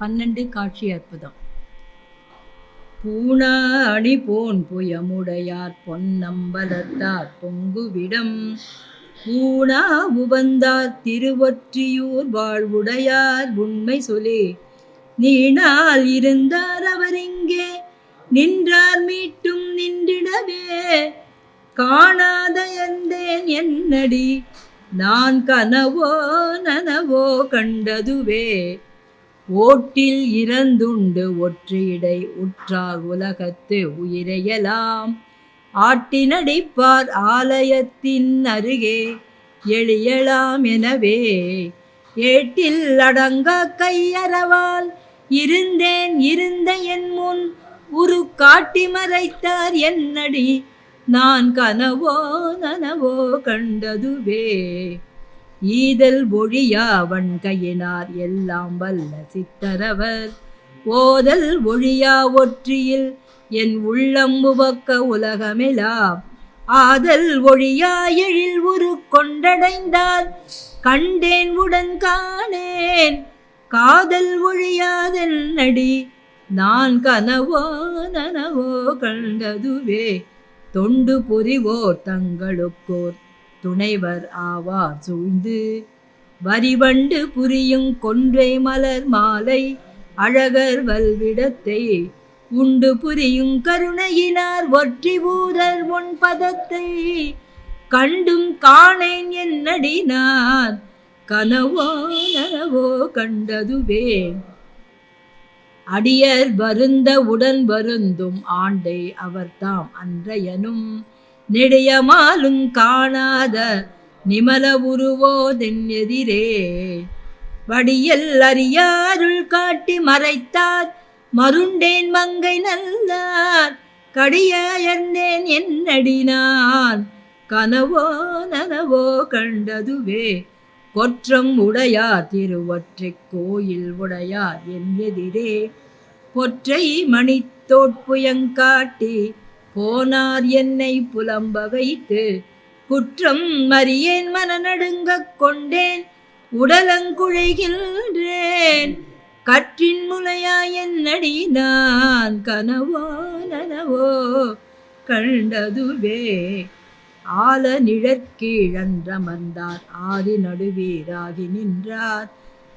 பன்னெண்டு காட்சி அற்புதம். பூணாணி போன் புயமுடையார் பொன்னம்பலத்தார் பொங்குவிடம். பூணா உபந்தார் திருவொற்றியூர் வாழ்வுடையார் உண்மை சொல்லி. நீணால் இருந்தார் அவர் இங்கே நின்றார் மீட்டும் நின்றிடவே. காணாத எந்தேன் என்னடி நான் கனவோ நனவோ கண்டதுவே. ஓட்டில் இறந்துண்டு ஒற்றையிடை உற்றார் உலகத்து உயிரையலாம். ஆட்டினடிப்பார் ஆலயத்தின் அருகே எளியலாம் எனவே. ஏட்டில் அடங்க கையறவால் இருந்தேன் இருந்த என் முன் உரு காட்டி மறைத்தார் என்னடி? நான் கனவோ நனவோ கண்டதுவே. ஈதல் ஒழியாவன் கையினார் எல்லாம் வல்ல சித்தரவர். ஓதல் ஒழியா ஒற்றியில் என் உள்ளம் உவக்க உலகமெலாம். ஆதல் ஒழியா எழில் உரு கொண்டடைந்தால் கண்டேன் உடன் காணேன். காதல் ஒழியாதல் நடி நான் கனவோ நனவோ கண்டதுவே. தொண்டு புரிவோர் தங்களுக்கோர் துணைவர் ஆவார் சூழ்ந்து. வரிவண்டு புரியும் கொன்றை மலர் மாலை அழகர் வல்விடத்தை. உண்டு புரியும் கருணையினார் ஒற்றி ஊரர் உன் பதத்தை. கண்டும் காணேன் என்னடினார் கனவோ நனவோ கண்டதுவே. அடியர் வருந்த உடன் வருந்தும் ஆண்டை அவர்தாம் அன்றையனும். நெடியமாலும் காணாத நிமல உருவோதென் எதிரே வடியல் அறியாருள் காட்டி மறைத்தார். மருண்டேன் மங்கை நல்லார். கடியர்ந்தேன் என்னடினான் கனவோ நனவோ கண்டதுவே. கொற்றம் உடையார் திருவற்றை கோயில் உடையார் என் எதிரே. பொற்றை மணித்தோட்புயங்காட்டி போனார் என்னை புலம்ப வைத்து குற்றம் மறியேன் மனநடுங்க கொண்டேன் உடலங்குழைகின்றேன். கற்றின் முலையாய் என்னடி நான் கனவோ நனவோ கண்டதுவே. ஆல நிழற்கீழன்றமர்ந்தார் ஆதி நடுவீராகி நின்றார்.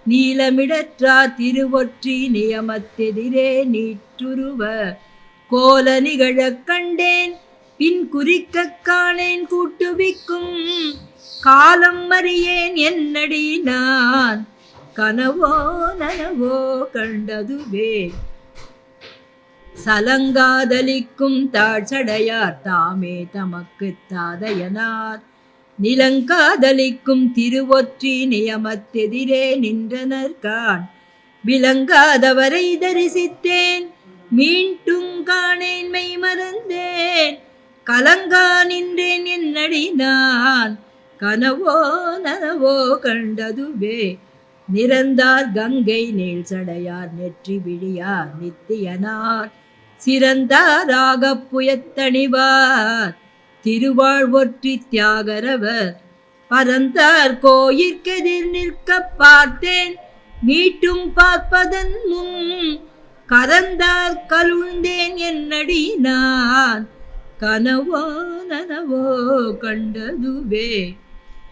நீலமிடற்றார் திருவொற்றி நியமத்தெதிரே நீற்றுருவ கோல நிகழக் கண்டேன். பின் குறிக்க காணேன் கூட்டுவிக்கும். காலம் அறியேன் என்னடி நான். கனவோ நனவோ கண்டதுவே. சலங்காதலிக்கும் தாழ்சடையார் தாமே தமக்கு தாதையனார். நிலங்காதலிக்கும் திருவொற்றி நியமத்தெதிரே நின்றனர் கான் விளங்காதவரை தரிசித்தேன். மீன் கலங்கா நின்றேன் என்னடி நான். கனவோ நனவோ கண்டதுவே. நிறந்தார் கங்கை நீள் சடையார் நெற்றி விழியார் நித்தியனார். சிறந்தாராக புயத்தணிவார். திருவாழ்வொற்றி தியாகரவர். பரந்தார் கோயிற்கெதிர் நிற்க பார்த்தேன். மீட்டும் பார்ப்பதன் முன் கரந்தார் கலுழ்ந்தேன் என்னடி நான். கனவோ நனவோ கண்டதுவே.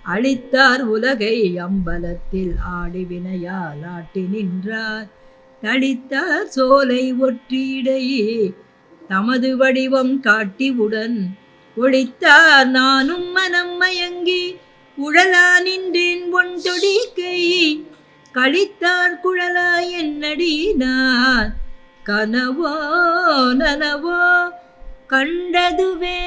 அழித்தார் உலகை அம்பலத்தில் ஆடி வினையால் ஆட்டி நின்றார். தளித்தார் சோலை ஒற்றியிடையே தமது வடிவம் காட்டிவுடன் ஒழித்தார் நானும் மனம் மயங்கி. உழலா நின்றேன் ஒன் தொடிக்கை கழித்தார் குழலா என்னடி நான். கனவோ நனவோ கண்டதுவே.